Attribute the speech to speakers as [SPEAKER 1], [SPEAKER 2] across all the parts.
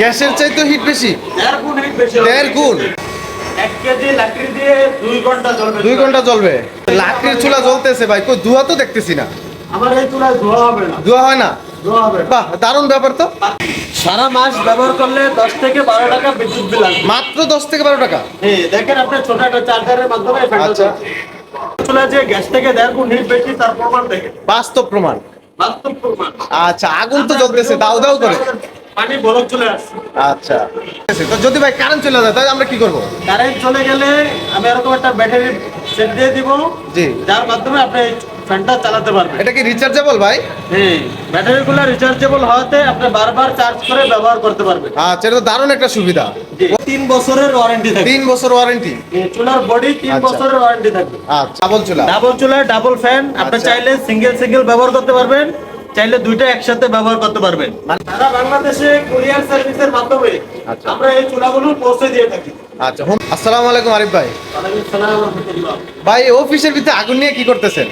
[SPEAKER 1] গ্যাসের
[SPEAKER 2] দেড় গুণ হিট বেশি
[SPEAKER 1] দেড় গুণ?
[SPEAKER 2] দুই
[SPEAKER 1] ঘণ্টা জ্বলবে। লাকড়ির চুলা জ্বলতেছে ভাই কই ধোয়া তো দেখতেছি না।
[SPEAKER 2] আমার এই চুলায় ধোয়া হবে না।
[SPEAKER 1] ধোয়া হয় না? বাহ দারুণ ব্যাপার তো।
[SPEAKER 2] সারা মাস ব্যবহার করলে দশ থেকে বারো টাকা বিদ্যুৎ বিল আসবে।
[SPEAKER 1] মাত্র দশ থেকে বারো টাকা?
[SPEAKER 2] হ্যাঁ দেখেন আপনি ছোট একটা চার্জারের মাধ্যমে
[SPEAKER 1] আচ্ছা।
[SPEAKER 2] চুলা যে গ্যাস থেকে দেড় গুণ হিট বেশি তার প্রমাণ দেখেন।
[SPEAKER 1] বাস্তব প্রমাণ। আচ্ছা আগুন তো জ্বলতেছে দাও দাও করে।
[SPEAKER 2] পানি বরফ চলে আসছে।
[SPEAKER 1] আচ্ছা। তো যদি ভাই কারেন্ট চলে যায় তাহলে আমরা কি করব?
[SPEAKER 2] কারেন্ট চলে গেলে আমি এরকম একটা ব্যাটারি সেট দিয়ে দিব।
[SPEAKER 1] জি।
[SPEAKER 2] যার মাধ্যমে আপনি ফ্যানটা চালাতে পারবেন
[SPEAKER 1] এটা কি রিচার্জেবল ভাই?
[SPEAKER 2] হ্যাঁ ব্যাটারিগুলো রিচার্জেবল হওয়াতে আপনি বারবার চার্জ করে ব্যবহার করতে পারবেন
[SPEAKER 1] আচ্ছা এটা তো দারুণ একটা সুবিধা।
[SPEAKER 2] তিন বছরের ওয়ারেন্টি থাকবে।
[SPEAKER 1] তিন বছর ওয়ারেন্টি
[SPEAKER 2] চুলার বডি তিন
[SPEAKER 1] আচ্ছা।
[SPEAKER 2] বছরের ওয়ারেন্টি থাকবে।
[SPEAKER 1] আচ্ছা ডাবল চুলা।
[SPEAKER 2] ডাবল চুলায় ডাবল ফ্যান আপনি
[SPEAKER 1] আচ্ছা।
[SPEAKER 2] চাইলে সিঙ্গেল সিঙ্গেল ব্যবহার করতে পারবেন চাইলে দুইটা একসাথে ব্যবহার করতে পারবেন। সারা বাংলাদেশে কুরিয়ার সার্ভিসের মাধ্যমে
[SPEAKER 1] আচ্ছা।
[SPEAKER 2] আমরা এই চুলাগুলো পৌঁছে দিয়ে থাকি।
[SPEAKER 1] আচ্ছা আসসালামু আলাইকুম আরিফ ভাই। ভাই অফিসের ভিতরে আগুন নিয়ে কি করতেছেন?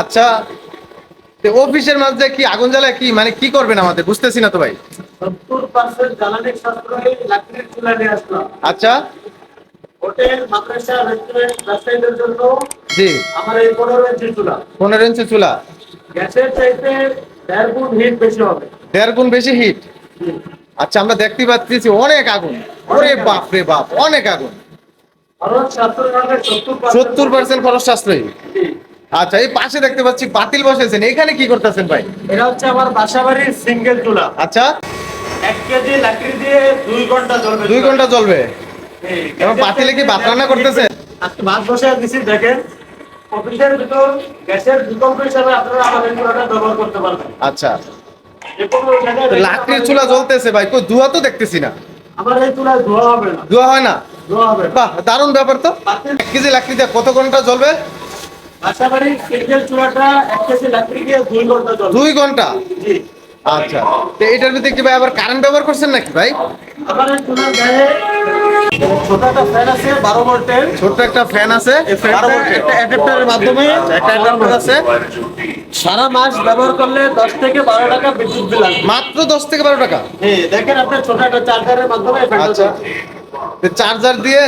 [SPEAKER 1] আচ্ছা তো অফিসের মাঝে কি আগুন জ্বালায় কি? মানে কি করবেন আমাদের? বুঝতেছি না তো ভাই। আচ্ছা।
[SPEAKER 2] হোটেল মাদ্রাসা রেস্টুরেন্ট ব্যবসায়ীদের জন্য
[SPEAKER 1] জি।
[SPEAKER 2] আমার এই পনেরো ইঞ্চি চুলা।
[SPEAKER 1] পনেরো ইঞ্চি চুলা।
[SPEAKER 2] গ্যাসের চাইতে দেড় গুণ হিট বেশি হবে।
[SPEAKER 1] দেড় গুণ বেশি হিট আচ্ছা আমরা দেখতে পাচ্ছি অনেক আগুন। ওরে বাপ রে বাপ অনেক আগুন।
[SPEAKER 2] সত্তর
[SPEAKER 1] পার্সেন্ট খরচ সাশ্রয়ী আচ্ছা এই পাশে দেখতে পাচ্ছি পাতিল বসেছেন। এখানে কি করতেছেন ভাই?
[SPEAKER 2] এটা হচ্ছে আমার বাসাবাড়ির সিঙ্গেল চুলা।
[SPEAKER 1] আচ্ছা।
[SPEAKER 2] এক কেজি লাকড়ি দিয়ে দুই ঘণ্টা
[SPEAKER 1] দুই
[SPEAKER 2] ঘণ্টা
[SPEAKER 1] এবং পাতিলে কি ভাত রান্না করতেছেন?
[SPEAKER 2] আজকে ভাত বসে দিছি দেখেন। অফিসের ভিতর গ্যাসের বিকল্প হিসাবে আপনারা আমাদের চুলাটা ব্যবহার করতে পারবেন।
[SPEAKER 1] আচ্ছা। লাকড়ির চুলা জ্বলতেছে ভাই কই ধোয়া তো দেখতেছি না।
[SPEAKER 2] আমার এই চুলায় ধোয়া হবে না।
[SPEAKER 1] ধোয়া হয় না? বাহ দারুণ ব্যাপার তো। এক কেজি লাকড়ি দিয়ে কত ঘণ্টা জ্বলবে?
[SPEAKER 2] দুই ঘণ্টা
[SPEAKER 1] আচ্ছা। তো এটার ভিতরে কি ভাই আবার কারেন্ট ব্যবহার করছেন নাকি ভাই?
[SPEAKER 2] একটা
[SPEAKER 1] ছোট্ট একটা ফ্যান আছে
[SPEAKER 2] একটা অ্যাডাপ্টারের মাধ্যমে
[SPEAKER 1] একটা অ্যাডাপ্টার আছে।
[SPEAKER 2] সারা মাস ব্যবহার করলে দশ থেকে বারো টাকা বিদ্যুৎ বিল
[SPEAKER 1] মাত্র দশ থেকে বারো টাকা?
[SPEAKER 2] হ্যাঁ দেখেন আপনি ছোট একটা চার্জারের মাধ্যমে
[SPEAKER 1] আচ্ছা। চার্জার দিয়ে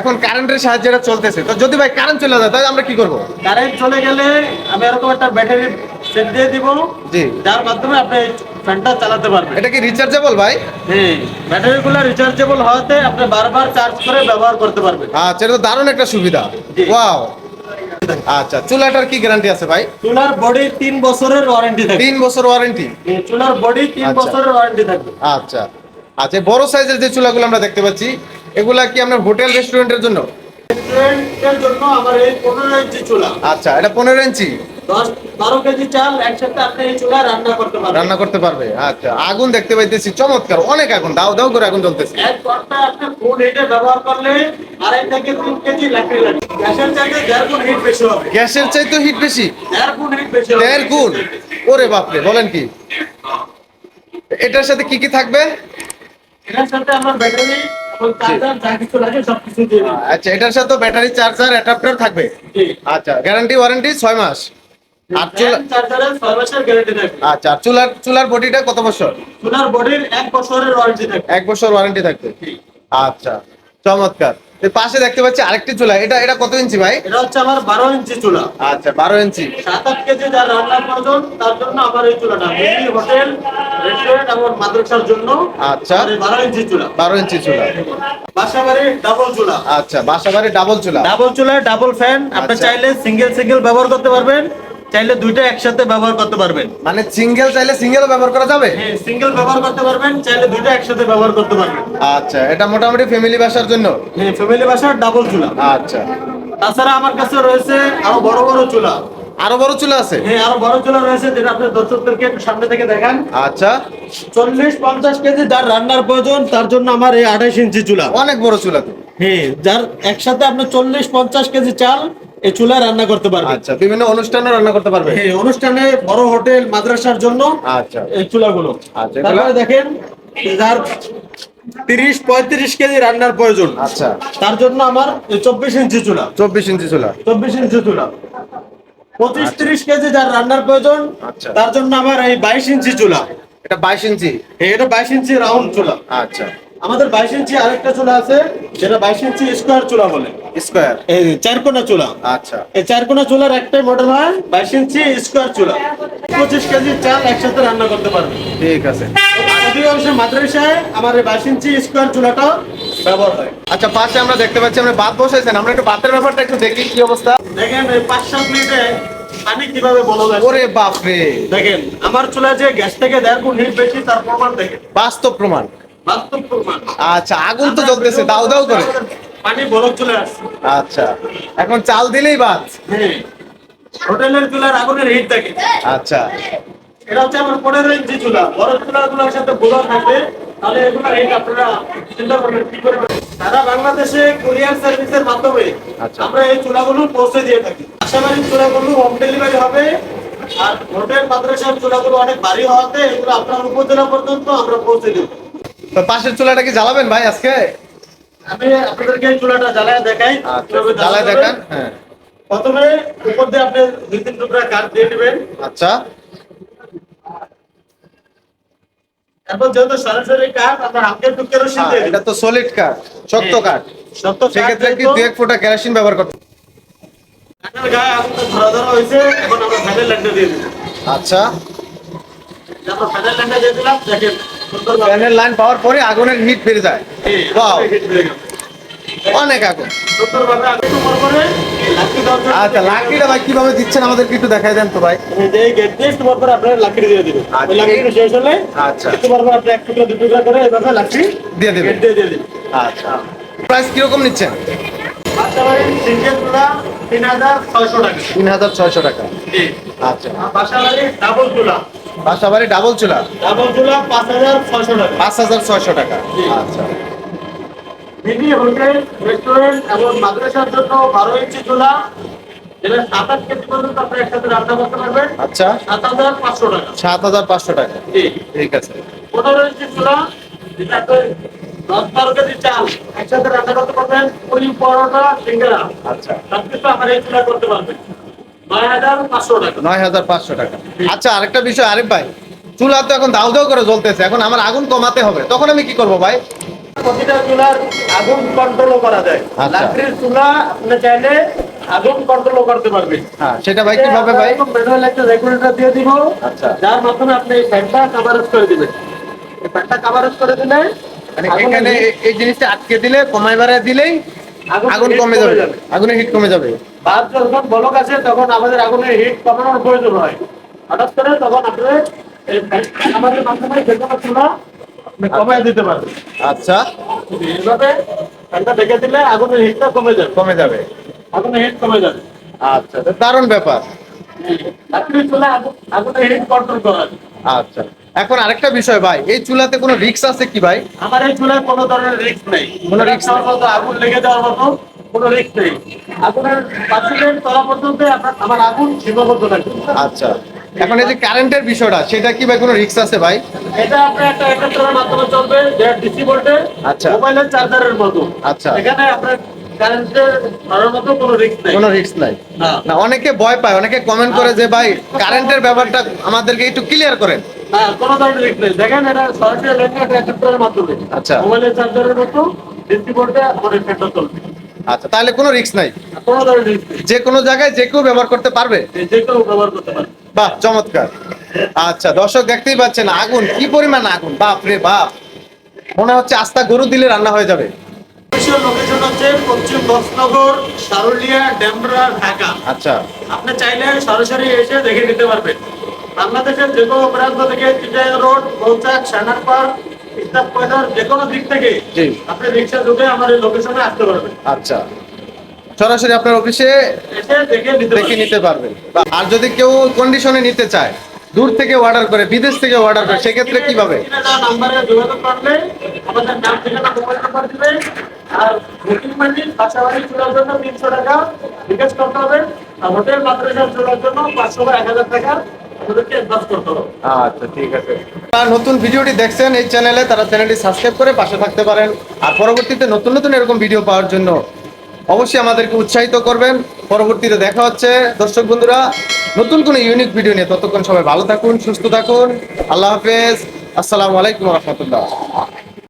[SPEAKER 1] এখন কারেন্টের সাহায্যে এটা চলতেছে। তো যদি ভাই কারেন্ট চলে যায় তাহলে আমরা কি করব?
[SPEAKER 2] কারেন্ট চলে গেলে আমি এরকম একটা ব্যাটারি সেট দিয়ে দিব
[SPEAKER 1] জি।
[SPEAKER 2] যার মাধ্যমে আপনি ফ্যানটা চালাতে পারবেন।
[SPEAKER 1] এটা কি রিচার্জেবল ভাই?
[SPEAKER 2] হ্যাঁ ব্যাটারিগুলো রিচার্জেবল হওয়াতে আপনি বারবার চার্জ করে ব্যবহার করতে পারবেন।
[SPEAKER 1] আচ্ছা এটা তো দারুণ একটা সুবিধা। ওয়াও আচ্ছা চুলাটার কি গ্যারান্টি আছে ভাই?
[SPEAKER 2] চুলার বডি তিন বছরের ওয়ারেন্টি থাকে
[SPEAKER 1] তিন বছর ওয়ারেন্টি
[SPEAKER 2] চুলার বডি তিন
[SPEAKER 1] আচ্ছা।
[SPEAKER 2] বছরের ওয়ারেন্টি থাকবে।
[SPEAKER 1] আচ্ছা। আচ্ছা বড় সাইজের যে চুলাগুলো আমরা দেখতে পাচ্ছি এগুলা কি আপনার হোটেল রেস্টুরেন্টের জন্য?
[SPEAKER 2] রেস্টুরেন্টের জন্য আমার এই পনেরো ইঞ্চি চুলা।
[SPEAKER 1] আচ্ছা এটা পনেরো ইঞ্চি?
[SPEAKER 2] কেজি চাল একসাথে আপনি এই চুলায় রান্না করতে পারবেন।
[SPEAKER 1] রান্না করতে পারবে আচ্ছা। আগুন দেখতে পাইতেছি চমৎকার অনেক আগুন দাও দাও করে আগুন জ্বলতেছে।
[SPEAKER 2] এক ঘণ্টা আপনি ফুড হিটে ব্যবহার করলে আড়াই থেকে তিন কেজি লাকড়ি লাগে। গ্যাসের চাইতে দেড় গুণ হিট বেশি হবে।
[SPEAKER 1] গ্যাসের চাইতে হিট বেশি?
[SPEAKER 2] দেড় গুণ হিট বেশি
[SPEAKER 1] দেড় গুণ? ওরে বাপরে বলেন কি? এটার সাথে কি কি থাকবে? আচ্ছা এটার সাথে ব্যাটারি চার্জার অ্যাডাপ্টার থাকবে? আচ্ছা গ্যারান্টি ওয়ারেন্টি ছয় মাস। আর আচ্ছা চুলার চুলার বডিটা কত বছর?
[SPEAKER 2] চুলার বডির এক বছরের ওয়ারেন্টি থাকবে।
[SPEAKER 1] এক বছর ওয়ারেন্টি থাকবে। আচ্ছা। চমৎকার। পাশে দেখতে পাচ্ছি আরেকটি চুলা। এটা এটা কত ইঞ্চি ভাই?
[SPEAKER 2] এটা হচ্ছে আমার বারো ইঞ্চি চুলা।
[SPEAKER 1] আচ্ছা বারো ইঞ্চি।
[SPEAKER 2] সাত আট কেজি যা রান্নার প্রয়োজন তার জন্য আমার এই চুলাটা। হোটেল রেস্টুরেন্ট এবং মাদ্রাসার জন্য
[SPEAKER 1] আচ্ছা।
[SPEAKER 2] বারো ইঞ্চি চুলা।
[SPEAKER 1] বারো ইঞ্চি চুলা।
[SPEAKER 2] বাসাবাড়ির ডাবল চুলা।
[SPEAKER 1] আচ্ছা বাসাবাড়ি ডাবল চুলা।
[SPEAKER 2] ডাবল চুলায় ডাবল ফ্যান আপনি
[SPEAKER 1] আচ্ছা।
[SPEAKER 2] চাইলে সিঙ্গেল সিঙ্গেল ব্যবহার করতে পারবেন। চাইলে দুইটা একসাথে ব্যবহার করতে পারবেন।
[SPEAKER 1] মানে সিঙ্গেল চাইলে সিঙ্গেল ব্যবহার করা যাবে?
[SPEAKER 2] হ্যাঁ সিঙ্গেল ব্যবহার করতে পারবেন চাইলে দুইটা একসাথে ব্যবহার করতে পারবেন।
[SPEAKER 1] আচ্ছা এটা মোটামুটি ফ্যামিলি বাসার জন্য?
[SPEAKER 2] হ্যাঁ ফ্যামিলি বাসার ডাবল চুলা।
[SPEAKER 1] আচ্ছা।
[SPEAKER 2] তাছাড়া আমার কাছে রয়েছে আরও বড় বড় চুলা।
[SPEAKER 1] আরও বড় চুলা আছে?
[SPEAKER 2] হ্যাঁ আরও বড় চুলা রয়েছে যেটা আপনি দর্শকদেরকে একটু সামনে থেকে দেখান।
[SPEAKER 1] আচ্ছা।
[SPEAKER 2] চল্লিশ পঞ্চাশ কেজি যার রান্নার প্রয়োজন তার জন্য আমার এই আঠাইশ ইঞ্চি চুলা।
[SPEAKER 1] অনেক বড় চুলা
[SPEAKER 2] হ্যাঁ যার একসাথে আপনি চল্লিশ পঞ্চাশ কেজি চাল এই চুলায় রান্না করতে পারবেন
[SPEAKER 1] আচ্ছা বিভিন্ন অনুষ্ঠানে রান্না করতে পারবে।
[SPEAKER 2] হ্যাঁ অনুষ্ঠানে বড় হোটেল মাদ্রাসার জন্য
[SPEAKER 1] আচ্ছা।
[SPEAKER 2] এই চুলাগুলো।
[SPEAKER 1] আচ্ছা,
[SPEAKER 2] তারপরে দেখেন যার তিরিশ পঁয়ত্রিশ কেজি রান্নার প্রয়োজন।
[SPEAKER 1] আচ্ছা।
[SPEAKER 2] তার জন্য আমার চব্বিশ ইঞ্চি চুলা।
[SPEAKER 1] চব্বিশ ইঞ্চি চুলা।
[SPEAKER 2] চব্বিশ ইঞ্চি চুলা। পঁচিশ
[SPEAKER 1] আচ্ছা।
[SPEAKER 2] তিরিশ কেজি যার রান্নার প্রয়োজন
[SPEAKER 1] আচ্ছা।
[SPEAKER 2] তার জন্য আমার এই বাইশ ইঞ্চি চুলা।
[SPEAKER 1] এটা বাইশ ইঞ্চি?
[SPEAKER 2] এটা বাইশ ইঞ্চি রাউন্ড চুলা।
[SPEAKER 1] আচ্ছা।
[SPEAKER 2] আমাদের বাইশ ইঞ্চি আরেকটা চুলা আছে যেটা বাইশ ইঞ্চি স্কোয়ার চুলা বলে।
[SPEAKER 1] স্কোয়ার?
[SPEAKER 2] এই চারকোনা চুলা।
[SPEAKER 1] আচ্ছা।
[SPEAKER 2] এই চারকোনা চুলার একটাই মডেল হয় বাইশ ইঞ্চি স্কোয়ার চুলা। পঁচিশ কেজি চাল একসাথে রান্না করতে পারবে।
[SPEAKER 1] ঠিক আছে।
[SPEAKER 2] অধিকাংশ মাদ্রাসায় আমার এই বাইশ ইঞ্চি স্কোয়ার চুলাটা ব্যবহার হয়।
[SPEAKER 1] আচ্ছা পাশে আমরা দেখতে পাচ্ছি আমরা ভাত বসাইছেন। আমরা একটু ব্যাপারটা একটু দেখি কি অবস্থা?
[SPEAKER 2] দেখেন এই পাঁচ সাত মিনিটে পানি কীভাবে বলো
[SPEAKER 1] ওরে
[SPEAKER 2] দেখেন আমার চুলা যে গ্যাস থেকে দেড় গুণ হিট বেশি তার প্রমাণ দেখেন।
[SPEAKER 1] বাস্তব প্রমাণ। আচ্ছা আগুন তো জ্বলতেছে দাও দাও করে।
[SPEAKER 2] পানি বরফ চলে আসছে।
[SPEAKER 1] আচ্ছা এখন চাল দিলেই বাদ
[SPEAKER 2] হ্যাঁ হোটেলের চুলার আগুনের হিট থাকে
[SPEAKER 1] আচ্ছা।
[SPEAKER 2] এটা হচ্ছে আমার পনেরো ইঞ্চি চুলা। বড় চুলাগুলোর সাথে গোলা থাকবে তাহলে এগুলো হিট আপনারা চিন্তা করবেন কি করে সারা বাংলাদেশে কুরিয়ার সার্ভিসের মাধ্যমে
[SPEAKER 1] আচ্ছা।
[SPEAKER 2] আমরা এই চুলাগুলো পৌঁছে দিয়ে থাকি। আশাবাড়ির চুলাগুলো হোম ডেলিভারি হবে। আর হোটেল মাদ্রাসার চুলাগুলো অনেক ভারী হওয়াতে এগুলো আপনার উপজেলা পর্যন্ত আমরা পৌঁছে দেবো।
[SPEAKER 1] তো পাশের চুলাটা কি জ্বালাবেন ভাই আজকে?
[SPEAKER 2] আমি আপনাদেরকে চুলাটা জ্বালায় দেখাই
[SPEAKER 1] আচ্ছা জ্বালায় দেখান হ্যাঁ।
[SPEAKER 2] প্রথমে উপর দিয়ে আপনি দুই তিন টুকরা কাঠ দিয়ে দিবেন
[SPEAKER 1] আচ্ছা।
[SPEAKER 2] তারপর যেহেতু সরাসরি কাঠ আপনার হালকা একটু কেরোসিন
[SPEAKER 1] হ্যাঁ,
[SPEAKER 2] দিয়ে
[SPEAKER 1] এটা তো সলিড কাঠ শক্ত কাঠ।
[SPEAKER 2] শক্ত
[SPEAKER 1] সেক্ষেত্রে কি দু এক ফোঁটা কেরোসিন ব্যবহার করতে
[SPEAKER 2] কাঠের গায়ে আগুনটা ধরা ধরা হয়েছে এখন আমরা ফ্যানের ল্যান্ডে দিয়ে দিবো।
[SPEAKER 1] আচ্ছা।
[SPEAKER 2] আমরা ফ্যানের ল্যান্ডে দিয়ে দিলাম দেখেন
[SPEAKER 1] ফ্যানের লাইন পাওয়ার পরে আগুনের হিট বেড়ে যায়. অনেক আগুন। আচ্ছা লাকড়িটা ভাই কীভাবে দিচ্ছেন আমাদেরকে একটু দেখাই দেন তো ভাই।
[SPEAKER 2] দিয়ে আপনার এক করে
[SPEAKER 1] দিয়ে দেবেন। আচ্ছা। প্রাইস কীরকম নিচ্ছেন?
[SPEAKER 2] তিন হাজার ছয়শো টাকা।
[SPEAKER 1] তিন হাজার ছয়শো টাকা আচ্ছা।
[SPEAKER 2] ডাবল চুলা
[SPEAKER 1] বাসাবাড়ি ডাবল চুলা?
[SPEAKER 2] ডাবল চুলা পাঁচ হাজার ছয়শো টাকা।
[SPEAKER 1] পাঁচ হাজার ছয়শো টাকা। আচ্ছা।
[SPEAKER 2] মিনি হোটেল রেস্টুরেন্ট এবং মাদ্রাসার জন্য বারো ইঞ্চি চুলা যেটা সাত আট কেজি পর্যন্ত আপনি একসাথে রান্না করতে পারবেন।
[SPEAKER 1] আচ্ছা।
[SPEAKER 2] সাত হাজার পাঁচশো টাকা।
[SPEAKER 1] সাত হাজার পাঁচশো টাকা।
[SPEAKER 2] জি।
[SPEAKER 1] ঠিক আছে।
[SPEAKER 2] পনেরো ইঞ্চি চুলা যেটা দশ বারো কেজি চাল একসাথে রান্না করতে পারবেন। পুরি পরোটা সিঙ্গারা।
[SPEAKER 1] আচ্ছা।
[SPEAKER 2] সবকিছু আমার এই চুলা করতে পারবেন। নয় হাজার পাঁচশো টাকা।
[SPEAKER 1] আচ্ছা আরেকটা বিষয় আরিফ ভাই। চুলা তো এখন দাউ দাউ করে জ্বলতেছে। এখন আমার আগুন কমাতে হবে। তখন আমি কি করব ভাই?
[SPEAKER 2] প্রতিটা চুলার আগুন কন্ট্রোল করা যায়।
[SPEAKER 1] আচ্ছা।
[SPEAKER 2] লাকড়ির চুলা আপনি চাইলে আগুন কন্ট্রোল করতে পারবেন।
[SPEAKER 1] হ্যাঁ সেটা ভাই কীভাবে ভাই?
[SPEAKER 2] ম্যানুয়াল একটা রেগুলেটর দিয়ে দিব।
[SPEAKER 1] আচ্ছা।
[SPEAKER 2] যার মাধ্যমে আপনি এই ফ্যানটা কাভারেজ করে দিবেন। এই ফ্যানটা কাভারেজ করে দিলে
[SPEAKER 1] মানে এখানে এই- জিনিসটা আটকে দিলে কমাই বাড়ায় দিলেই আগুন কমে যাবে। আগুনের হিট কমে যাবে।
[SPEAKER 2] ভাত যখন বলক আছে তখন আমাদের আগুনের হিট কমানোর প্রয়োজন হয়। হঠাৎ করে তখন আপনি আমাদের মাধ্যমে যে কোনো চুলা আপনি দিতে পারবেন।
[SPEAKER 1] আচ্ছা।
[SPEAKER 2] এইভাবে ফ্যানটা ডেকে দিলে আগুনের হিটটা কমে যাবে।
[SPEAKER 1] কমে যাবে।
[SPEAKER 2] আগুনের হিট কমে যাবে।
[SPEAKER 1] আচ্ছা দারুণ ব্যাপার।
[SPEAKER 2] লাকড়ির চুলা আগুনের হিট কন্ট্রোল করা
[SPEAKER 1] আচ্ছা। এখন আরেকটা বিষয় ভাই এই চুলাতে কোনো রিক্স আছে কি ভাই?
[SPEAKER 2] আমার এই চুলায় কোনো ধরনের রিস্ক নেই।
[SPEAKER 1] কোনো
[SPEAKER 2] মতো আগুন লেগে যাওয়ার মতো কোনো রিস্ক নেই। আগুনের পার্সেন্টেজ তলা পর্যন্ত আমার আগুন সীমাবদ্ধ থাকবে
[SPEAKER 1] আচ্ছা। এখন এই যে কারেন্টের বিষয়টা সেটা কি ভাই কোনো রিক্স আছে ভাই?
[SPEAKER 2] এটা আপনার একটা মাধ্যমে চলবে যে ডিসি ভোল্টে
[SPEAKER 1] আচ্ছা।
[SPEAKER 2] মোবাইলের চার্জারের মতো।
[SPEAKER 1] আচ্ছা।
[SPEAKER 2] এখানে আপনার কোনো রিস্ক
[SPEAKER 1] কোনো রিস্ক নাই।
[SPEAKER 2] না।
[SPEAKER 1] অনেকে ভয় পায় অনেকে কমেন্ট করে যে ভাই কারেন্টের ব্যাপারটা আমাদেরকে একটু ক্লিয়ার করেন।
[SPEAKER 2] কোনো ধরনের রিস্ক নেই। দেখেন এটা সরাসরি লেখা একটা মাধ্যমে।
[SPEAKER 1] আচ্ছা।
[SPEAKER 2] মোবাইলের চার্জারের মতো ডিসি ভোল্টে আমার চলবে।
[SPEAKER 1] আচ্ছা তাহলে কোনো রিস্ক নাই।
[SPEAKER 2] কোনো রিস্ক
[SPEAKER 1] যে কোনো জায়গায় যে কেউ ব্যবহার করতে পারবে?
[SPEAKER 2] যে- কেউ ব্যবহার করতে পারে
[SPEAKER 1] বাহ চমৎকার। আচ্ছা দর্শক দেখতেই পাচ্ছেন আগুন কি পরিমাণ আগুন? বাপ রে বাপ। মনে হচ্ছে আস্তা গরু দিলে রান্না হয়ে যাবে।
[SPEAKER 2] লোকেশন হচ্ছে পশ্চিম বক্সনগর সারুলিয়া ডেমরা ঢাকা।
[SPEAKER 1] আচ্ছা।
[SPEAKER 2] আপনি চাইলে সরাসরি এসে দেখে নিতে পারবেন। বাংলাদেশের যে কোনো প্রান্ত থেকে চিটাই রোড মৌচাক সানার পার্ক যে কোনো দিক থেকে আপনি রিক্সা ঢুকে এই লোকেশনে আসতে পারবেন।
[SPEAKER 1] আচ্ছা। সরাসরি আপনার অফিসে
[SPEAKER 2] দেখে নিতে পারবেন।
[SPEAKER 1] আর যদি কেউ কন্ডিশনে নিতে চায় দূর থেকে অর্ডার করে বিদেশ থেকে অর্ডার করে সেক্ষেত্রে কীভাবে?
[SPEAKER 2] আমাদের আর বুকিং মানি বাসাবাড়ি চুলার জন্য তিনশো টাকা করতে হবে। আর হোটেল মাদ্রাসা চুলার জন্য পাঁচশো বা এক হাজার টাকা
[SPEAKER 1] আচ্ছা নতুন ভিডিওটি দেখছেন এই চ্যানেলে, তারা চ্যানেলটি সাবস্ক্রাইব করে পাশে থাকতে পারেন। আর পরবর্তীতে নতুন নতুন এরকম ভিডিও পাওয়ার জন্য অবশ্যই আমাদেরকে উৎসাহিত করবেন। পরবর্তীতে দেখা হচ্ছে। দর্শক বন্ধুরা, নতুন কোন ইউনিক ভিডিও নিয়ে। ততক্ষণ সবাই ভালো থাকুন, সুস্থ থাকুন। আল্লাহ হাফেজ। আসসালামু আলাইকুম রহমতুল্লাহ।